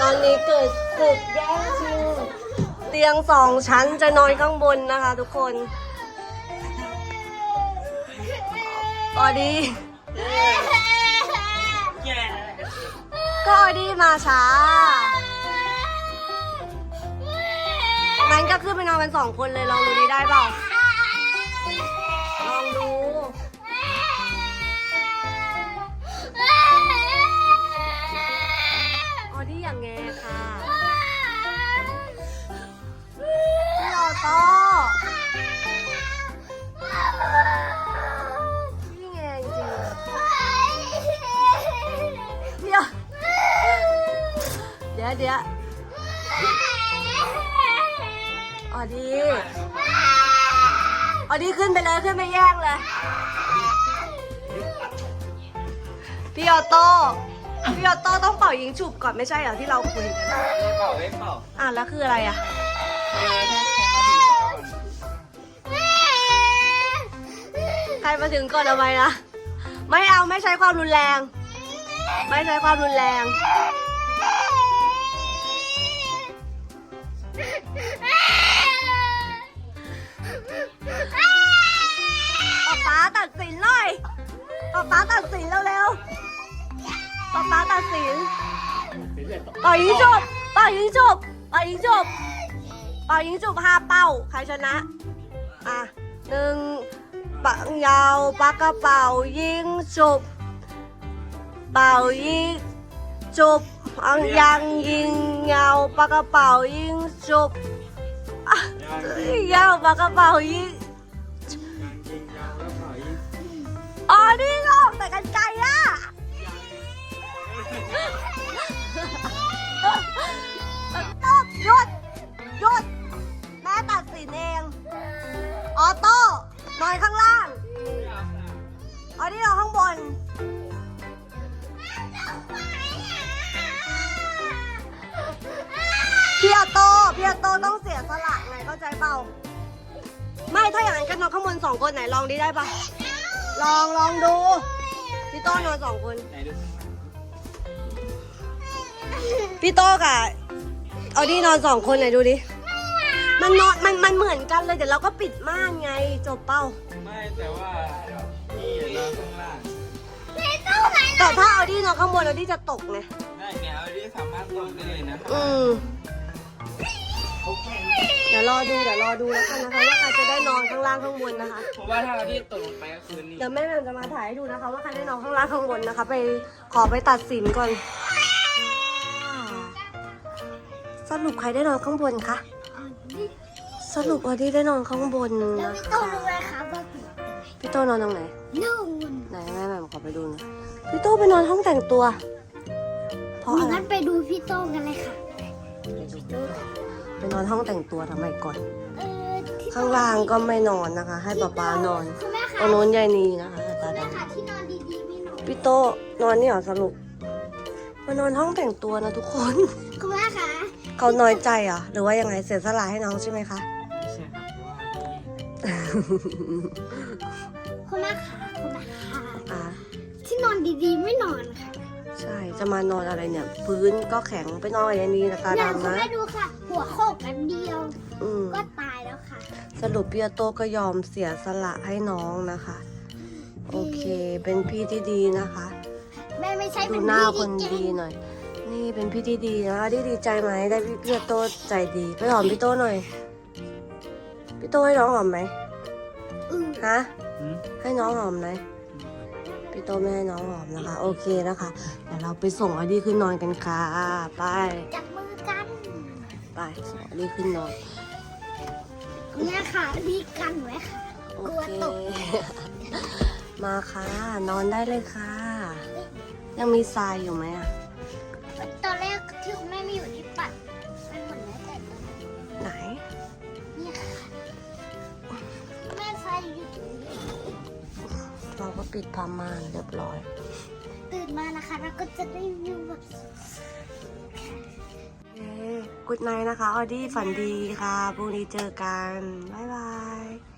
ตอนนี้เกิดศึกแย่งชิงเตียงสองชั้นจะนอนข้างบนนะคะทุกคน ออดีก็ออดีมาช้า งั้นก็ขึ้นไปนอนกันสองคนเลยลองดูดีได้เปล่า เดี๋ยวเดี๋ออดีออดีขึ้นไปเลยขึ้นไปแย่งเลย พี่ออโต้ พี่ออโต้ต้องเป่ายิงฉุบก่อนไม่ใช่เหรอที่เราคุยกันเป่าไม่เป่าอะแล้วคืออะไรอะใครมาถึงก่อนใครมาถึงก่อนทำไมนะไม่เอาไม่ใช้ความรุนแรง ไม่ใช้ความรุนแรง ป๊าป๊าตัดสินหน่อยป๊าป๊าตัดสินเร็วๆป๊าป๊าตัดสินป่ายิงจบป่ายิงจบป่ายิงจบป่ายิงจบห้าเป้าใครชนะ อะหนึ่งปังยาวปากกระเป๋ายิงจบเป่ายิงจบ อังยังยิงยาวปากกระเป๋ายิงจบอะยาวปากกระเป๋ายิงยิงยาวแล้วเป่ายิงอ๋อนี่ลอกแต่กันไกล พี่ออโต้พี่ออโต้ต้องเสียสละไงเข้าใจเปล่า ไม่ถ้าอย่างนั้นก็นอนข้างบนสองคนไหนลองดีได้ปะลองลองดู พี่โต้นอนสองคน ไหนดูข้างหลังพี่โต้กับออดี้นอนสองคนไหนดูดิ มันนอนมันมันเหมือนกันเลยแต่เราก็ปิดม่านไงจบเป้า ไม่แต่ว่านี่นอนข้างล่างแต่ถ้าออดี้นอนข้างบนออดี้จะตกไงได้ไงเอาดิสามารถตกได้เลยนะ อืม เดี๋ยวรอดูเดี๋ยวรอดูแล้วกันนะคะว่าใครจะได้นอนข้างล่างข้างบนนะคะ เพราะว่าถ้าเราที่ตกลงไปก็คือนี่เดี๋ยวแม่แหม่มจะมาถ่ายให้ดูนะคะ ว่าใครได้นอนข้างล่างข้างบนนะคะ ไปขอไปตัดสินก่อนสรุปใครได้นอนข้างบนคะสรุปออดี้ได้นอนข้างบนแล้วนะพี่โต้คะรู้ไหมคะว่าพี่โต้นอนตรงไหนนู่นไหนแม่แหม่มขอไปดูหน่อยพี่โต้ไปนอนห้องแต่งตัว เพราะอะไรงั้นไปดูพี่โต้กันเลยค่ะ ไป นอนห้องแต่งตัวทำไมก่อน เออที่ข้างล่างก็ไม่นอนนะคะ ให้ป๊าป๊านอนคุณแม่ตรคะงโน้นยายนีนะคะตาแม่ดค่ะที่นอนดีๆไม่นอนำพี่โต้นอนนี่เหรอสรุปมานอนห้องแต่งตัวนะทุกคน คุณแม่คะเขาน้อยใจเหรอหรือว่ายังไงเสียสละให้น้องใช่ไหมคะ ไม่ใช่ครับเพราะว่าที่คุณแม่คะคุณแม่คะอะที่นอนดีๆไม่นอนค่ะใช่จะมานอนอะไรเนี่ย พื้นก็แข็งไปนอนกับยายนีนะตาเนี่ยคุณดำนะ แม่ดูค่ะ รุปพี่โต้ก็ยอมเสียสละให้น้องนะคะ โอเคเป็นพี่ที่ดีนะคะ แม่ไม่ใช่ดูเป็นหน้าพี่คนที่ดีเก่งหน่อย นี่เป็นพี่ที่ดีนะคะที่ดีใจไหมได้พี่พี่โต้ใจดีไปหอมพี่โต้หน่อย พี่โต้ให้น้องหอมไหมอือฮะหืม ให้น้องหอมไหมพี่โต้ไม่ให้น้องหอมนะคะ โอเคนะคะเดี๋ยวเราไปส่งอดีขึ้นนอนกันค่ะไป จับมือกัน ไปส่งอดีขึ้นนอน คุณแม่ค่ะดีกันไว้ค่ะโอกลัวเค ตกมาค่ะ นอนได้เลยค่ะ ยังมีทรายอยู่ไหมอะตอนแรกที่คุณแม่ไม่อยู่ที่ปัดมันหมดแล้วแต่ตอนนี้ไหนนี่ค่ะแม่ใส่อยู่ตรงนี้เราก็ปิดผ้าม่านเรียบร้อย ตื่นมานะคะแล้วก็จะได้วิวแบบสด กุดไนนะคะออดี้ฝันดีค่ะพรุ่งนี้เจอกัน บ๊ายบาย